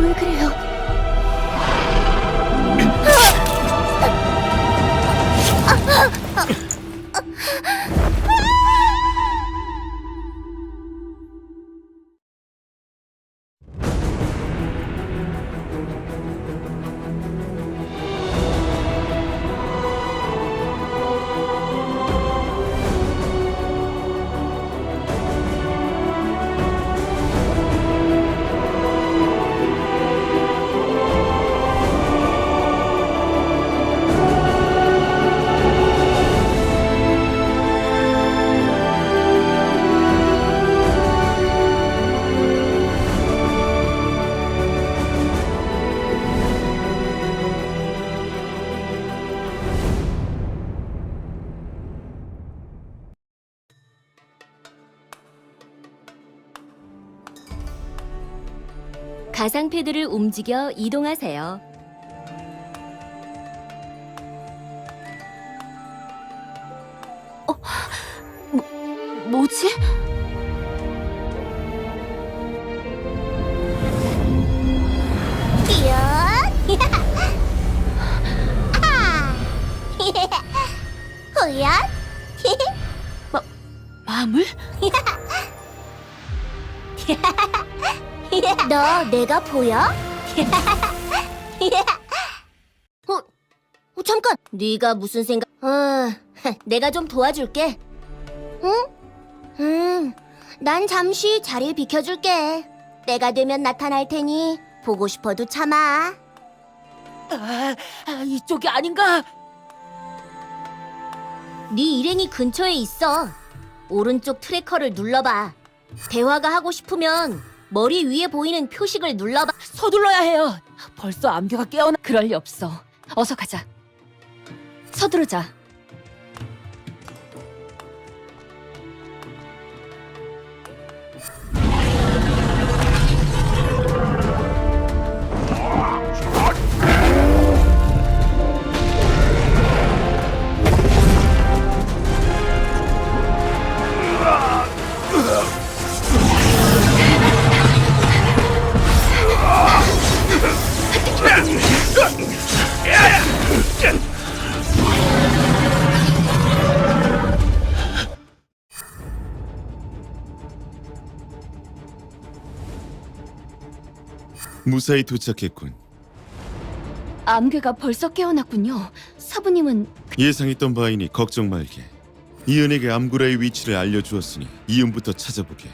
왜 그래요? 가상 패드를 움직여 이동하세요. 어, 뭐, 뭐지? 호연? 마물? 너 내가 보여? 어, 어, 잠깐. 네가 무슨 생각? 어, 내가 좀 도와줄게. 응? 음, 난 잠시 자리를 비켜줄게. 때가 되면 나타날 테니 보고 싶어도 참아. 아, 아, 이쪽이 아닌가? 네 일행이 근처에 있어. 오른쪽 트래커를 눌러봐. 대화가 하고 싶으면 머리 위에 보이는 표식을 눌러봐. 서둘러야 해요. 벌써 암교가 깨어나. 그럴 리 없어. 어서 가자. 서두르자. 무사히 도착했군. 암괴가 벌써 깨어났군요. 사부님은 예상했던 바이니 걱정 말게. 이은에게 암구라의 위치를 알려주었으니 이은부터 찾아보게.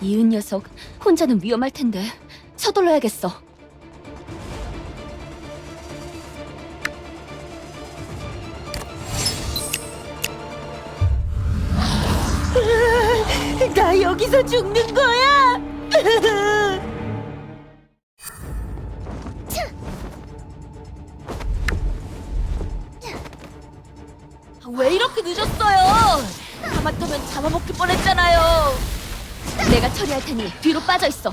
이은 녀석 혼자는 위험할 텐데 서둘러야겠어. 나 여기서 죽는 거야. 왜 이렇게 늦었어요? 가만두면 잡아먹힐 뻔했잖아요. 내가 처리할 테니 뒤로 빠져 있어.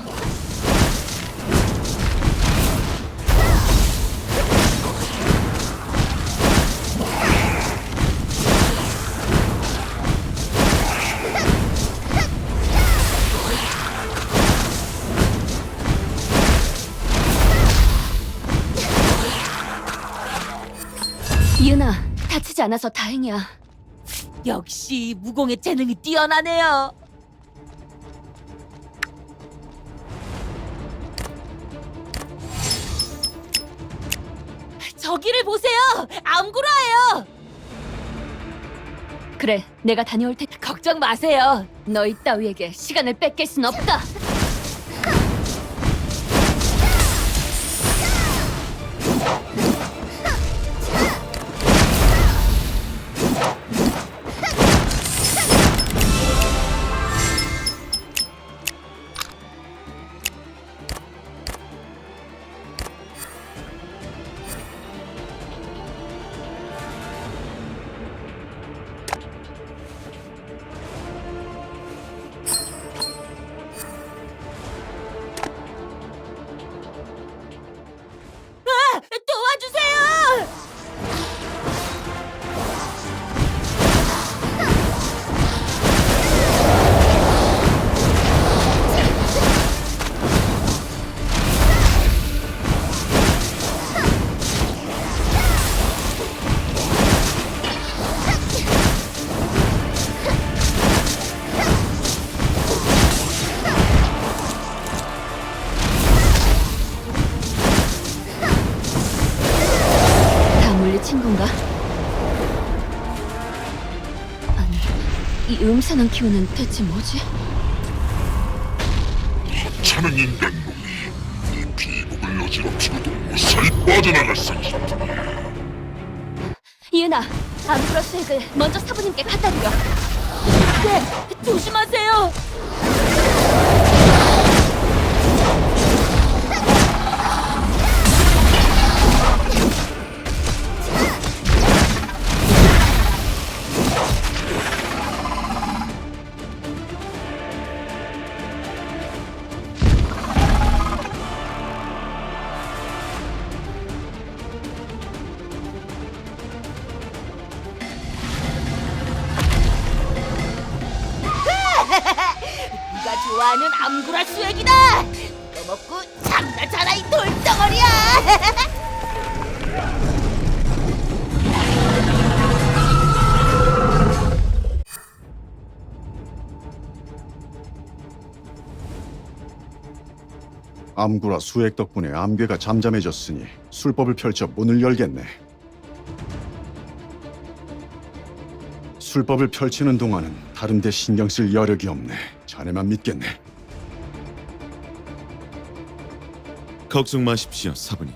다치지 않아서 다행이야. 역시 무공의 재능이 뛰어나네요. 저기를 보세요! 암구라예요! 그래, 내가 다녀올 테니 걱정 마세요. 너희 따위에게 시간을 뺏길 순 없다. 친구인가? 아니, 이 음산한 키우는 대체 뭐지? 하는 인간 놈이 이 비복을 어지럽히고도 무사히 빠져나갔으니 이은아, 암브러스 핵을 먼저 사부님께 갖다 드려. 네, 조심하세요. 암구라 수액이다. 이거 먹고 잠나 자라 이 돌덩어리야. 암구라 수액 덕분에 암괴가 잠잠해졌으니 술법을 펼쳐 문을 열겠네. 술법을 펼치는 동안은 다른 데 신경 쓸 여력이 없네. 자네만 믿겠네. 걱정 마십시오, 사부님.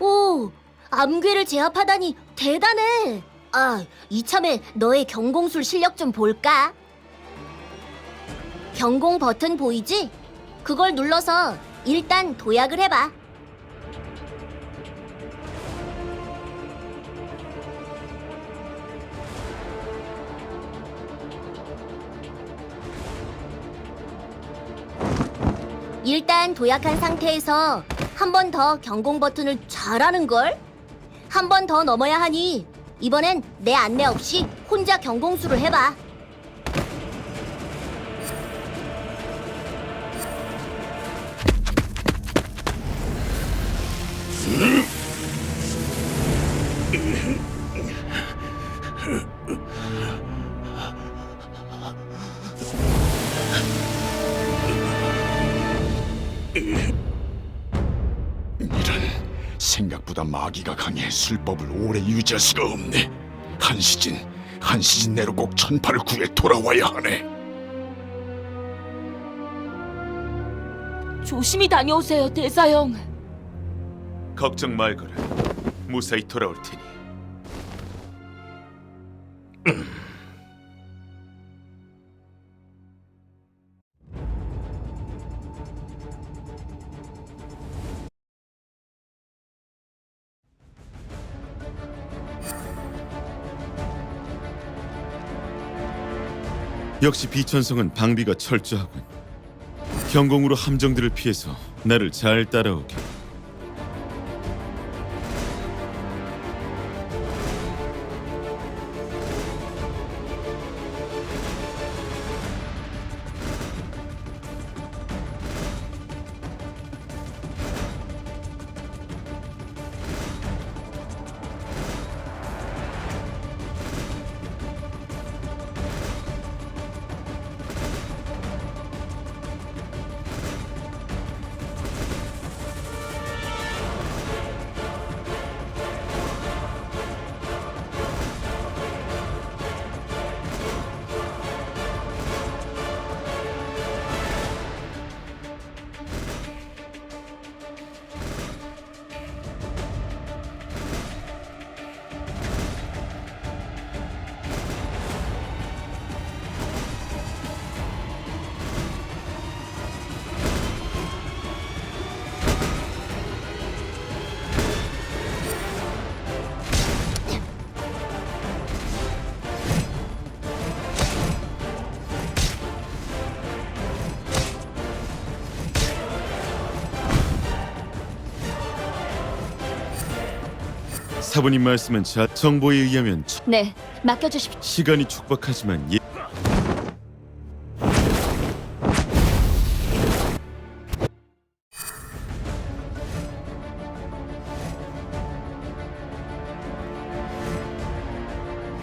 오, 암괴를 제압하다니 대단해. 아, 이참에 너의 경공술 실력 좀 볼까? 경공 버튼 보이지? 그걸 눌러서 일단 도약을 해봐. 일단 도약한 상태에서 한 번 더 경공 버튼을 잘하는 걸? 한 번 더 넘어야 하니 이번엔 내 안내 없이 혼자 경공수를 해봐. 마귀가 강해 술법을 오래 유지할 수가 없네. 한시진 한시진 내로 꼭 천파를 구해 돌아와야 하네. 조심히 다녀오세요, 대사형. 걱정 말거라. 무사히 돌아올 테니. 역시 비천성은 방비가 철저하군. 경공으로 함정들을 피해서 나를 잘 따라오게. 사부님 말씀은 자 정보에 의하면 처- 네, 맡겨주십시오. 시간이 촉박하지만 예,